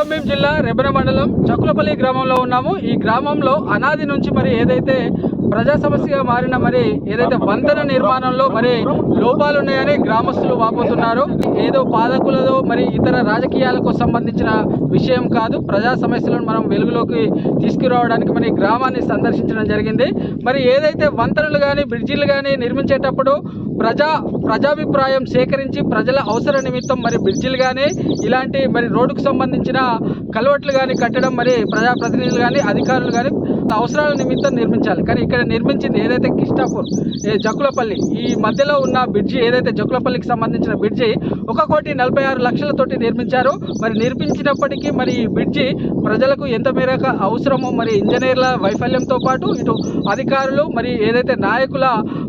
కొమరంభీం జిల్లా రెబ్బెన మండలం చకులపల్లి గ్రామంలో ఉన్నాము. ఈ గ్రామంలో అనాది నుంచి మరి ఏదైతే ప్రజా సమస్యగా మారిన మరి ఏదైతే వంతెన నిర్మాణంలో మరి లోపాలు ఉన్నాయని గ్రామస్తులు వాపోతున్నారు. ఏదో పాదకులతో మరి ఇతర రాజకీయాలకు సంబంధించిన విషయం కాదు. ప్రజా సమస్యలను మనం వెలుగులోకి తీసుకురావడానికి మరి గ్రామాన్ని సందర్శించడం జరిగింది. మరి ఏదైతే వంతెనలు కానీ బ్రిడ్జిలు కానీ నిర్మించేటప్పుడు ప్రజా ప్రజాభిప్రాయం సేకరించి ప్రజల అవసర నిమిత్తం మరి బ్రిడ్జిలు కానీ ఇలాంటి మరి రోడ్డుకు సంబంధించిన కలవట్లు కానీ కట్టడం మరి ప్రజాప్రతినిధులు కానీ అధికారులు కానీ అవసరాల నిమిత్తం నిర్మించాలి. కానీ ఇక్కడ నిర్మించింది ఏదైతే కిష్టాపూర్ ఏ ఈ మధ్యలో ఉన్న బ్రిడ్జి ఏదైతే జకులపల్లికి సంబంధించిన బ్రిడ్జి ఒక కోటి నలభై ఆరు లక్షలతోటి నిర్మించారు. మరి నిర్మించినప్పటికీ మరి ఈ బ్రిడ్జి ప్రజలకు ఎంత మేరకు అవసరమో మరి ఇంజనీర్ల వైఫల్యంతో పాటు ఇటు అధికారులు మరి ఏదైతే నాయకుల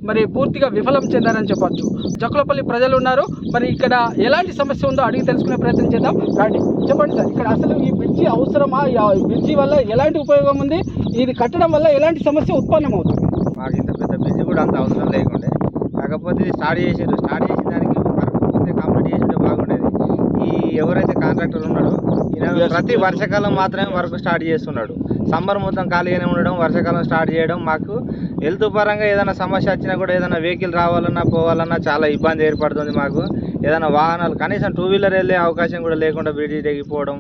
మరి పూర్తిగా విఫలం చెందారని చెప్పచ్చు. జక్కులపల్లి ప్రజలు ఉన్నారు. మరి ఇక్కడ ఎలాంటి సమస్య ఉందో అడిగి తెలుసుకునే ప్రయత్నం చేద్దాం. రండి. చెప్పండి సార్ ఇక్కడ అసలు ఈ బ్రిడ్జి అవసరమా? ఈ బ్రిడ్జి వల్ల ఎలాంటి ఉపయోగం ఉంది? ఇది కట్టడం వల్ల ఎలాంటి సమస్య ఉత్పన్నం అవుతుంది మాకు ఇంత పెద్ద బ్రిడ్జి కూడా అంత అవసరం లేకుండే. కాకపోతే స్టార్ట్ చేసారు స్టార్ట్ చేసిన దానికి వర్క్ పూర్తి కంప్లీట్ చేసింటే బాగుండేది ఈ ఎవరైతే కాంట్రాక్టర్ ఉన్నాడో ఈయన ప్రతి వర్షాకాలం మాత్రమే వర్క్ స్టార్ట్ చేస్తున్నాడు. సమ్మర్ మొత్తం ఖాళీగానే ఉండడం వర్షాకాలం స్టార్ట్ చేయడం మాకు హెల్త్ పరంగా ఏదైనా సమస్య వచ్చినా కూడా ఏదైనా వెహికల్ రావాలన్నా పోవాలన్నా చాలా ఇబ్బంది ఏర్పడుతుంది మాకు. ఏదైనా వాహనాలు కనీసం టూ వీలర్ వెళ్ళే అవకాశం కూడా లేకుండా బ్రిడ్జి తెగిపోవడం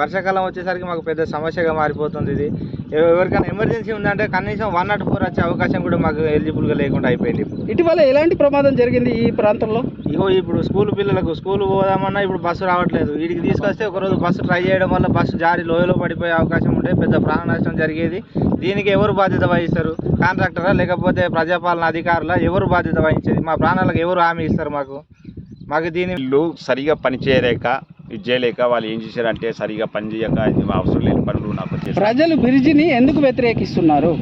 వర్షాకాలం వచ్చేసరికి మాకు పెద్ద సమస్యగా మారిపోతుంది ఇది. ఎవరికైనా ఎమర్జెన్సీ ఉందంటే కనీసం వన్ నాట్ ఫోర్ వచ్చే అవకాశం కూడా మాకు ఎలిజిబుల్గా లేకుండా అయిపోయింది ఇప్పుడు. ఇటీవల ఎలాంటి ప్రమాదం జరిగింది ఈ ప్రాంతంలో? ఇగో ఇప్పుడు స్కూల్ పిల్లలకు స్కూల్ పోదామన్నా ఇప్పుడు బస్సు రావట్లేదు. వీడికి తీసుకొస్తే ఒకరోజు బస్సు ట్రై చేయడం వల్ల బస్సు జారి లోయలో పడిపోయే అవకాశం ఉంటే పెద్ద ప్రాణ నష్టం జరిగేది. దీనికి ఎవరు బాధ్యత వహిస్తారు? కాంట్రాక్టరా? లేకపోతే ప్రజాపాలన అధికారులా? ఎవరు బాధ్యత వహించేది? మా ప్రాణాలకు ఎవరు హామీ ఇస్తారు మాకు? మాకు దీని సరిగా పని చేయలేక ఇది చేయలేక వాళ్ళు ఏం చేశారంటే సరిగా పని చేయక అవసరం లేని పనులు నాకు వచ్చేసి ప్రజలు బ్రిడ్జిని ఎందుకు వ్యతిరేకిస్తున్నారు?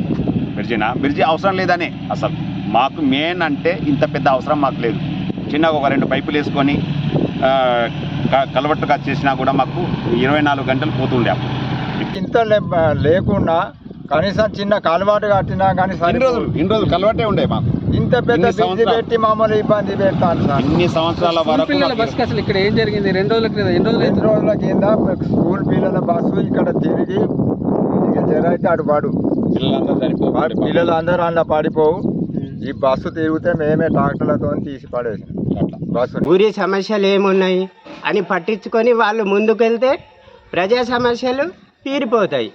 బ్రిడ్జినా బ్రిడ్జి అవసరం లేదని. అసలు మాకు మెయిన్ అంటే ఇంత పెద్ద అవసరం మాకు లేదు. చిన్నగా ఒక రెండు పైపులు వేసుకొని కలవట్టుగా చేసినా కూడా మాకు ఇరవై నాలుగు గంటలు పోతుండే ఇంత లేకుండా కనీసం చిన్న కాలువాటు కట్టినా కానీ ఇన్ని రోజులు ఇన్ని రోజులు కలవట్టే ఉండే మాకు. ఇంత పెద్ద బిజీ. పెట్టి మామూలు ఇబ్బంది పెడతాను సార్. ఇన్ని సంవత్సరాల వరకు పిల్లల బస్కి అసలు ఇక్కడ ఏం జరిగింది? రెండు రోజుల క్రితం ఎన్ని రోజులు రెండు? రోజుల కింద స్కూల్ పిల్లల బస్సు ఇక్కడ తిరిగి ఇక జర అయితే అటు పడు. పిల్లలందరూ చనిపోయి పిల్లలు అందరూ అందులో పడిపోవు. ఈ బస్సు తిరిగితే మేమే ట్రాక్టర్లతో తీసి పడేసాం బస్సు ఊరి సమస్యలు ఏమున్నాయి అని పట్టించుకొని వాళ్ళు ముందుకెళ్తే ప్రజా సమస్యలు తీరిపోతాయి.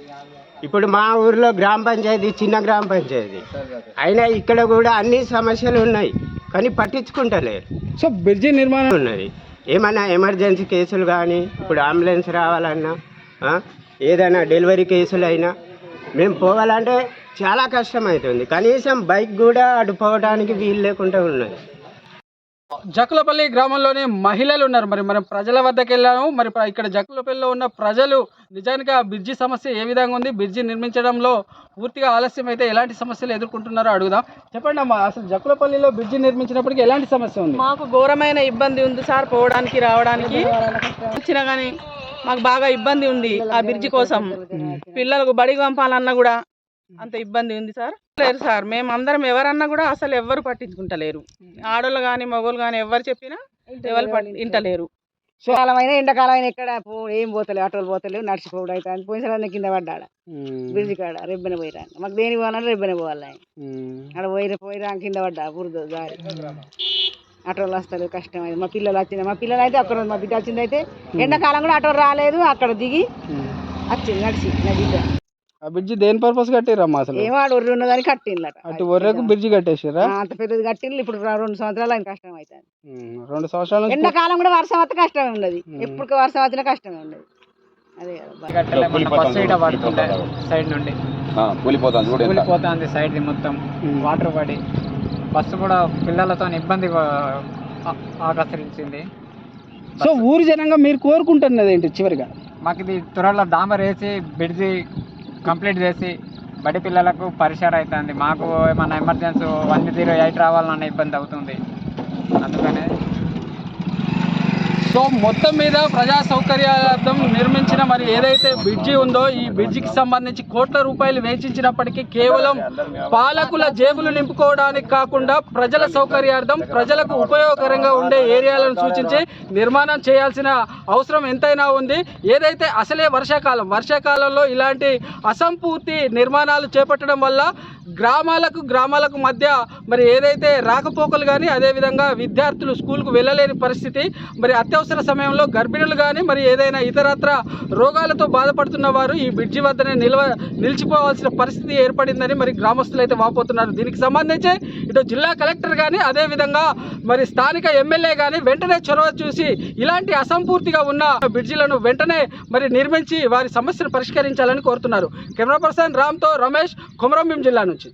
ఇప్పుడు మా ఊర్లో గ్రామ పంచాయతీ చిన్న గ్రామ పంచాయతీ. అయినా ఇక్కడ కూడా అన్ని సమస్యలు ఉన్నాయి కానీ పట్టించుకుంటలేరు సో బ్రిడ్జి నిర్మాణం ఉన్నది. ఏమైనా ఎమర్జెన్సీ కేసులు కానీ ఇప్పుడు అంబులెన్స్ రావాలన్నా ఏదైనా డెలివరీ కేసులు అయినా మేము పోవాలంటే చాలా కష్టం అవుతుంది కనీసం బైక్ కూడా అటు పోవడానికి వీలు లేకుండా ఉన్నది. జకులపల్లి గ్రామంలోని మహిళలు ఉన్నారు. మరి మనం ప్రజల వద్దకు వెళ్ళాము. మరి ఇక్కడ జకులపల్లిలో ఉన్న ప్రజలు నిజానికి ఆ బ్రిడ్జి సమస్య ఏ విధంగా ఉంది? బ్రిడ్జి నిర్మించడంలో పూర్తిగా ఆలస్యం అయితే ఎలాంటి సమస్యలు ఎదుర్కొంటున్నారో అడుగుదాం. చెప్పండి అమ్మా అసలు జకులపల్లిలో బ్రిడ్జి నిర్మించినప్పటికీ ఎలాంటి సమస్య ఉంది? మాకు ఘోరమైన ఇబ్బంది ఉంది సార్ పోవడానికి రావడానికి. వచ్చినా కానీ మాకు బాగా ఇబ్బంది ఉంది ఆ బ్రిడ్జి కోసం. పిల్లలకు బడికి పంపాలన్నా కూడా అంత ఇబ్బంది ఉంది సార్. లేరు సార్. మేము అందరం ఎవరన్నా కూడా అసలు ఎవ్వరు పట్టించుకుంటలేరు. ఆడోళ్ళు కానీ మగోళ్ళు కానీ ఎవరు చెప్పినా ఎవరు పట్టి వింటలేరు కాలం అయినా ఎండాకాలం అయినా ఎక్కడ పో- ఏం పోతలేవు ఆటోలు పోతలేవు నడిచిపోవడం అయితే అని పోయిన కింద పడ్డాడ? బ్రిడ్జి కాడ రెబ్బెన పోయిరా మాకు దేనికి పోవాలంటే రెబ్బెన పోవాలి ఆయన. ఆడ పోయి పోయిరా కింద పడ్డా బురద దారి. ఆటోలు వస్తారు కష్టం అయింది మా పిల్లలు వచ్చింది. మా పిల్లలు అయితే రోజు మా బిడ్డ వచ్చింది అయితే ఎండాకాలం కూడా ఆటో రాలేదు. అక్కడ దిగి వచ్చింది నడిచి నా బిడ్డ ఆ బ్రిడ్జి దేని పర్పస్ కట్టిరమ్మా అసలు? ఏమో ఆడ ఒర్రి ఉన్నదని కట్టిందట అటు ఒర్రకు బ్రిడ్జి కట్టేసారా అంత పెద్దది కట్టిండ్రు ఇప్పుడు రా- రెండు సంవత్సరాలు ఆయన కష్టం అవుతుంది. రెండు సంవత్సరాల ఎండాకాలం కూడా వర్షం వస్తే కష్టమే ఉన్నది ఎప్పుడు వర్షం వచ్చినా కష్టమే ఉన్నది సైడ్ నుండి. కూలిపోతాను చూడండి కూలిపోతుంది సైడ్ మొత్తం. వాటర్ పడి. బస్సు కూడా పిల్లలతో ఇబ్బంది ఆ- ఆకర్షించింది. సో ఊరి జనంగా మీరు కోరుకుంటున్నది ఏంటి చివరిగా? మాకు ఇది త్వరలో డామర్ వేసి బ్రిడ్జి కంప్లీట్ చేసి బడి పిల్లలకు పరిసర అవుతుంది. మాకు ఏమన్నా ఎమర్జెన్సీ వన్ జీరో ఎయిట్ రావాలన్న ఇబ్బంది అవుతుంది. అందుకని సో మొత్తం మీద ప్రజా సౌకర్యార్థం నిర్మించిన మరి ఏదైతే బ్రిడ్జి ఉందో ఈ బ్రిడ్జికి సంబంధించి కోట్ల రూపాయలు వేచించినప్పటికీ కేవలం పాలకుల జేబులు నింపుకోవడానికి కాకుండా ప్రజల సౌకర్యార్థం ప్రజలకు ఉపయోగకరంగా ఉండే ఏరియాలను సూచించి నిర్మాణం చేయాల్సిన అవసరం ఎంతైనా ఉంది. ఏదైతే అసలే వర్షాకాలం వర్షాకాలంలో ఇలాంటి అసంపూర్తి నిర్మాణాలు చేపట్టడం వల్ల గ్రామాలకు గ్రామాలకు మధ్య మరి ఏదైతే రాకపోకలు కానీ అదేవిధంగా విద్యార్థులు స్కూల్కు వెళ్ళలేని పరిస్థితి. మరి అత్యవసర సమయంలో గర్భిణులు కానీ మరి ఏదైనా ఇతరత్ర రోగాలతో బాధపడుతున్న వారు ఈ బ్రిడ్జి వద్దనే నిల్వ నిలిచిపోవాల్సిన పరిస్థితి ఏర్పడిందని మరి గ్రామస్తులు అయితే వాపోతున్నారు. దీనికి సంబంధించి ఇటు జిల్లా కలెక్టర్ కానీ అదేవిధంగా మరి స్థానిక ఎమ్మెల్యే కానీ వెంటనే చొరవ చూసి ఇలాంటి అసంపూర్తిగా ఉన్న బ్రిడ్జిలను వెంటనే మరి నిర్మించి వారి సమస్యను పరిష్కరించాలని కోరుతున్నారు. కెమెరా పర్సన్ రామ్తో రమేష్ కొమరంభీం జిల్లా నుంచి.